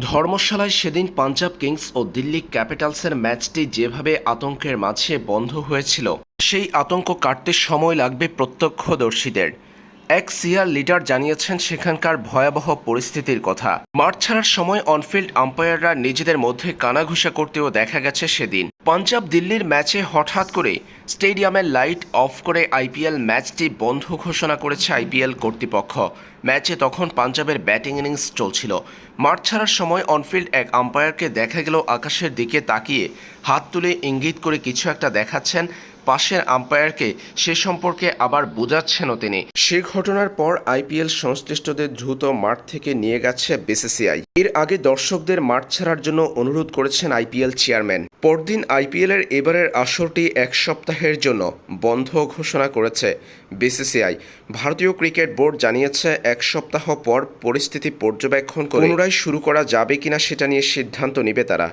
ধর্মশালায় সেদিন পাঞ্জাব কিংস ও দিল্লি ক্যাপিটালসের ম্যাচটি যেভাবে আতঙ্কের মাঝে বন্ধ হয়েছিল, সেই আতঙ্ক কাটতে সময় লাগবে প্রত্যক্ষদর্শীদের। এক সিআর লিডার জানিয়েছেন সেখানকার ভয়াবহ পরিস্থিতির কথা। মাঠ ছাড়ার সময় অনফিল্ড আম্পায়াররা নিজেদের মধ্যে কানাঘুষা করতেও দেখা গেছে সেদিন। পাঞ্জাব দিল্লির ম্যাচে হঠাৎ করে স্টেডিয়ামের লাইট অফ করে আইপিএল ম্যাচটি বন্ধ ঘোষণা করেছে আইপিএল কর্তৃপক্ষ। ম্যাচে তখন পাঞ্জাবের ব্যাটিং ইনিংস চলছিল। মাঠ ছাড়ার সময় অনফিল্ড এক আম্পায়ারকে দেখা গেল আকাশের দিকে তাকিয়ে। হাত তুলে ইঙ্গিত করে কিছু একটা দেখাচ্ছেন পাশের আম্পায়ারকে সে সম্পর্কে আবার বোঝাচ্ছেনও তিনি। সে ঘটনার পর আইপিএল সংশ্লিষ্টদের দ্রুত মাঠ থেকে নিয়ে গেছে বিসিসিআই। এর আগে দর্শকদের মাঠ ছাড়ার জন্য অনুরোধ করেছেন আইপিএল চেয়ারম্যান। পরদিন আইপিএলের এবারের আসরটি এক সপ্তাহের জন্য বন্ধ ঘোষণা করেছে বিসিসিআই। ভারতীয় ক্রিকেট বোর্ড জানিয়েছে এক সপ্তাহ পর পরিস্থিতি পর্যবেক্ষণ করে পুনরায় শুরু করা যাবে কিনা সেটা নিয়ে সিদ্ধান্ত নেবে তারা।